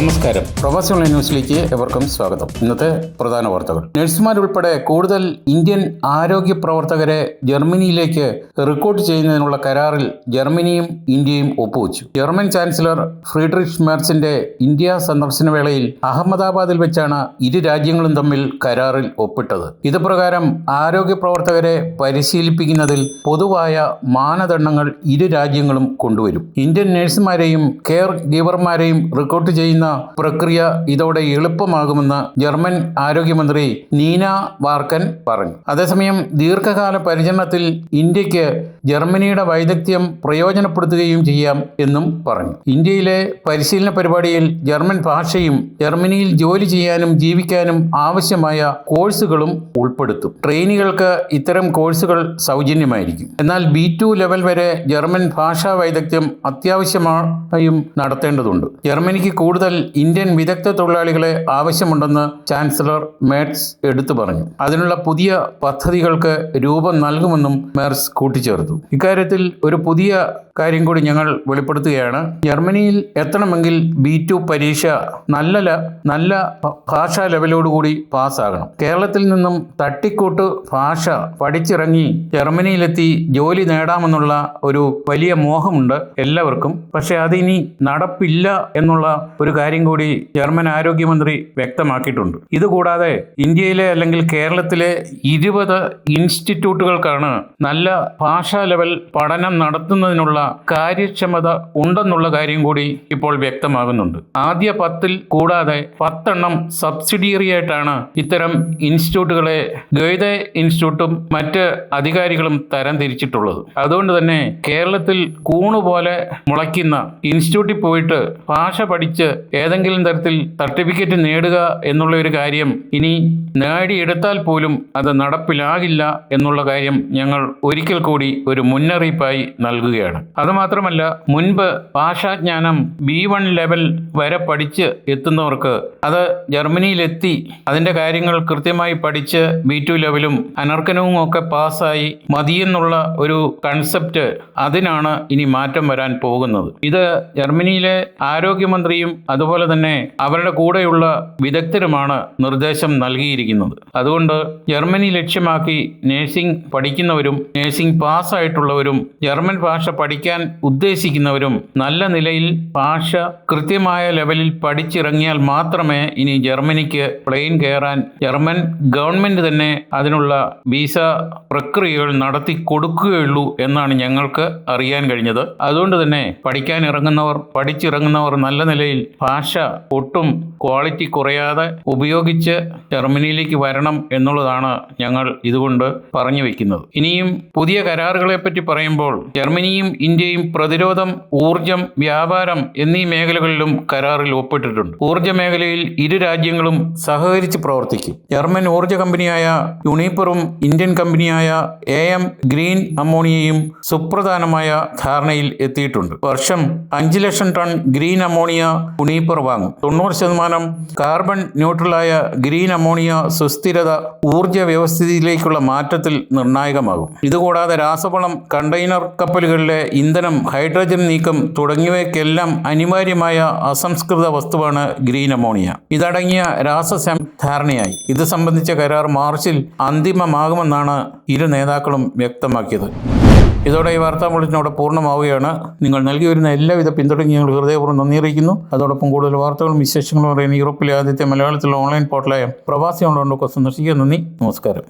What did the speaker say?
നമസ്കാരം. പ്രവാസി ഓൺലൈൻ ന്യൂസിലേക്ക് എവർക്കും സ്വാഗതം. ഇന്നത്തെ പ്രധാന വാർത്തകൾ. നഴ്സുമാരുൾപ്പെടെ കൂടുതൽ ഇന്ത്യൻ ആരോഗ്യ പ്രവർത്തകരെ ജർമ്മനിയിലേക്ക് റിക്രൂട്ട് ചെയ്യുന്നതിനുള്ള കരാറിൽ ജർമ്മനിയും ഇന്ത്യയും ഒപ്പുവച്ചു. ജർമ്മൻ ചാൻസലർ ഫ്രീഡറിഷ് മെർസിന്റെ ഇന്ത്യ സന്ദർശന വേളയിൽ അഹമ്മദാബാദിൽ വെച്ചാണ് ഇരു രാജ്യങ്ങളും തമ്മിൽ കരാറിൽ ഒപ്പിട്ടത്. ഇത് പ്രകാരം ആരോഗ്യ പ്രവർത്തകരെ പരിശീലിപ്പിക്കുന്നതിൽ പൊതുവായ മാനദണ്ഡങ്ങൾ ഇരു രാജ്യങ്ങളും കൊണ്ടുവരും. ഇന്ത്യൻ നഴ്സുമാരെയും കെയർ ഗീവർമാരെയും റിക്രൂട്ട് ചെയ്യുന്ന പ്രക്രിയ ഇതോടെ എളുപ്പമാകുമെന്ന് ജർമ്മൻ ആരോഗ്യമന്ത്രി നീന വാർക്കൻ പറഞ്ഞു. അതേസമയം ദീർഘകാല പരിചരണത്തിൽ ഇന്ത്യയ്ക്ക് ജർമ്മനിയുടെ വൈദഗ്ധ്യം പ്രയോജനപ്പെടുത്തുകയും ചെയ്യാം എന്നും പറഞ്ഞു. ഇന്ത്യയിലെ പരിശീലന പരിപാടിയിൽ ജർമ്മൻ ഭാഷയും ജർമ്മനിയിൽ ജോലി ചെയ്യാനും ജീവിക്കാനും ആവശ്യമായ കോഴ്സുകളും ഉൾപ്പെടുത്തും. ട്രെയിനികൾക്ക് ഇത്തരം കോഴ്സുകൾ സൗജന്യമായിരിക്കും. എന്നാൽ ബി ടു ലെവൽ വരെ ജർമ്മൻ ഭാഷാ വൈദഗ്ധ്യം അത്യാവശ്യമായും നടത്തേണ്ടതുണ്ട്. ജർമ്മനിക്ക് കൂടുതൽ ഇന്ത്യൻ വിദഗ്ധ തൊഴിലാളികളെ ആവശ്യമുണ്ടെന്ന് ചാൻസലർ മേഡ്സ് എടുത്തു പറഞ്ഞു. അതിനുള്ള പുതിയ പദ്ധതികൾക്ക് രൂപം നൽകുമെന്നും മേർസ് കൂട്ടിച്ചേർത്തു. ഇക്കാര്യത്തിൽ ഒരു പുതിയ കാര്യം കൂടി ഞങ്ങൾ വെളിപ്പെടുത്തുകയാണ്. ജർമ്മനിയിൽ എത്തണമെങ്കിൽ ബി ടു പരീക്ഷ നല്ല നല്ല ഭാഷാ ലെവലോടുകൂടി പാസ്സാകണം. കേരളത്തിൽ നിന്നും തട്ടിക്കൂട്ട് ഭാഷ പഠിച്ചിറങ്ങി ജർമ്മനിയിലെത്തി ജോലി നേടാമെന്നുള്ള ഒരു വലിയ മോഹമുണ്ട് എല്ലാവർക്കും. പക്ഷെ അതിനി നടപ്പില്ല എന്നുള്ള ഒരു കാര്യം കൂടി ജർമ്മൻ ആരോഗ്യമന്ത്രി വ്യക്തമാക്കിയിട്ടുണ്ട്. ഇതുകൂടാതെ ഇന്ത്യയിലെ അല്ലെങ്കിൽ കേരളത്തിലെ ഇരുപത് ഇൻസ്റ്റിറ്റ്യൂട്ടുകൾക്കാണ് നല്ല ഭാഷാ ലെവൽ പഠനം നടത്തുന്നതിനുള്ള കാര്യക്ഷമത ഉണ്ടെന്നുള്ള കാര്യം കൂടി ഇപ്പോൾ വ്യക്തമാകുന്നുണ്ട്. ആദ്യ പത്തിൽ കൂടാതെ പത്തെണ്ണം സബ്സിഡിയറി ആയിട്ടാണ് ഇത്തരം ഇൻസ്റ്റിറ്റ്യൂട്ടുകളെ ഗൈത ഇൻസ്റ്റിറ്റ്യൂട്ടും മറ്റ് അധികാരികളും തരം തിരിച്ചിട്ടുള്ളത്. അതുകൊണ്ട് തന്നെ കേരളത്തിൽ കൂണുപോലെ മുളയ്ക്കുന്ന ഇൻസ്റ്റിറ്റ്യൂട്ടിൽ പോയിട്ട് ഭാഷ പഠിച്ച് ഏതെങ്കിലും തരത്തിൽ സർട്ടിഫിക്കറ്റ് നേടുക എന്നുള്ള ഒരു കാര്യം ഇനി നേടിയെടുത്താൽ പോലും അത് നടപ്പിലാകില്ല എന്നുള്ള കാര്യം ഞങ്ങൾ ഒരിക്കൽ കൂടി ഒരു മുന്നറിയിപ്പായി നൽകുകയാണ്. അതുമാത്രമല്ല മുൻപ് ഭാഷാജ്ഞാനം ബി വൺ ലെവൽ വരെ പഠിച്ച് എത്തുന്നവർക്ക് അത് ജർമ്മനിയിലെത്തി അതിന്റെ കാര്യങ്ങൾ കൃത്യമായി പഠിച്ച് ബി ടു ലെവലും അനർക്കനവും ഒക്കെ പാസ്സായി മതിയെന്നുള്ള ഒരു കൺസെപ്റ്റ് അതിനാണ് ഇനി മാറ്റം വരാൻ പോകുന്നത്. ഇത് ജർമ്മനിയിലെ ആരോഗ്യമന്ത്രിയും അതുപോലെ തന്നെ അവരുടെ കൂടെയുള്ള വിദഗ്ധരുമാണ് നിർദ്ദേശം നൽകിയിരിക്കുന്നത്. അതുകൊണ്ട് ജർമ്മനി ലക്ഷ്യമാക്കി നേഴ്സിംഗ് പഠിക്കുന്നവരും നേഴ്സിംഗ് പാസ്സായിട്ടുള്ളവരും ജർമ്മൻ ഭാഷ പഠിക്കാൻ ഉദ്ദേശിക്കുന്നവരും നല്ല നിലയിൽ ഭാഷ കൃത്യമായ ലെവലിൽ പഠിച്ചിറങ്ങിയാൽ മാത്രമേ ഇനി ജർമ്മനിക്ക് പ്ലെയിൻ കയറാൻ ജർമ്മൻ ഗവൺമെന്റ് തന്നെ അതിനുള്ള വിസ പ്രക്രിയകൾ നടത്തി കൊടുക്കുകയുള്ളൂ എന്നാണ് ഞങ്ങൾക്ക് അറിയാൻ കഴിഞ്ഞത്. അതുകൊണ്ട് തന്നെ പഠിക്കാൻ ഇറങ്ങുന്നവർ പഠിച്ചിറങ്ങുന്നവർ നല്ല നിലയിൽ ഭാഷ ഒട്ടും ക്വാളിറ്റി കുറയാതെ ഉപയോഗിച്ച് ജർമ്മനിയിലേക്ക് വരണം എന്നുള്ളതാണ് ഞങ്ങൾ ഇതുകൊണ്ട് പറഞ്ഞു വയ്ക്കുന്നത് ഇനിയും പുതിയ കരാറുകളെ പറ്റി പറയുമ്പോൾ ജർമ്മനിയും ഇന്ത്യയും പ്രതിരോധം ഊർജം വ്യാപാരം എന്നീ മേഖലകളിലും കരാറിൽ ഒപ്പിട്ടിട്ടുണ്ട്. ഊർജ മേഖലയിൽ ഇരു രാജ്യങ്ങളും സഹകരിച്ച് പ്രവർത്തിക്കും. ജർമ്മൻ ഊർജ കമ്പനിയായ യുണീപ്പറും ഇന്ത്യൻ കമ്പനിയായ എ എം ഗ്രീൻ അമോണിയയും സുപ്രധാനമായ ധാരണയിൽ എത്തിയിട്ടുണ്ട്. വർഷം അഞ്ച് ലക്ഷം ടൺ ഗ്രീൻ അമോണിയ യുണീപ്പർ വാങ്ങും. തൊണ്ണൂറ് ശതമാനം കാർബൺ ന്യൂട്രലായ ഗ്രീൻ അമോണിയ സുസ്ഥിരത ഊർജ വ്യവസ്ഥിതിയിലേക്കുള്ള മാറ്റത്തിൽ നിർണായകമാകും. ഇതുകൂടാതെ രാസവളം കണ്ടെയ്നർ കപ്പലുകളിലെ ഇന്ധനം ഹൈഡ്രജൻ നീക്കം തുടങ്ങിയവയ്ക്കെല്ലാം അനിവാര്യമായ അസംസ്കൃത വസ്തുവാണ് ഗ്രീൻ അമോണിയ. ഇതടങ്ങിയ രാസസം ധാരണയായി ഇത് സംബന്ധിച്ച കരാർ മാർച്ചിൽ അന്തിമമാകുമെന്നാണ് ഇരു നേതാക്കളും വ്യക്തമാക്കിയത്. ഇതോടെ ഈ വാർത്താ ബുള്ളറ്റിനോടെ പൂർണമാവുകയാണ്. നിങ്ങൾ നൽകി വരുന്ന എല്ലാവിധ പിന്തുണയും ഞങ്ങൾ ഹൃദയപൂർവം നന്ദി അറിയിക്കുന്നു. അതോടൊപ്പം കൂടുതൽ വാർത്തകളും വിശേഷങ്ങളും അറിയാൻ യൂറോപ്പിലെ ആദ്യത്തെ മലയാളത്തിലെ ഓൺലൈൻ പോർട്ടലായ പ്രവാസി ഓൺലൈൻ സന്ദർശിക്കുക. നന്ദി. നമസ്കാരം.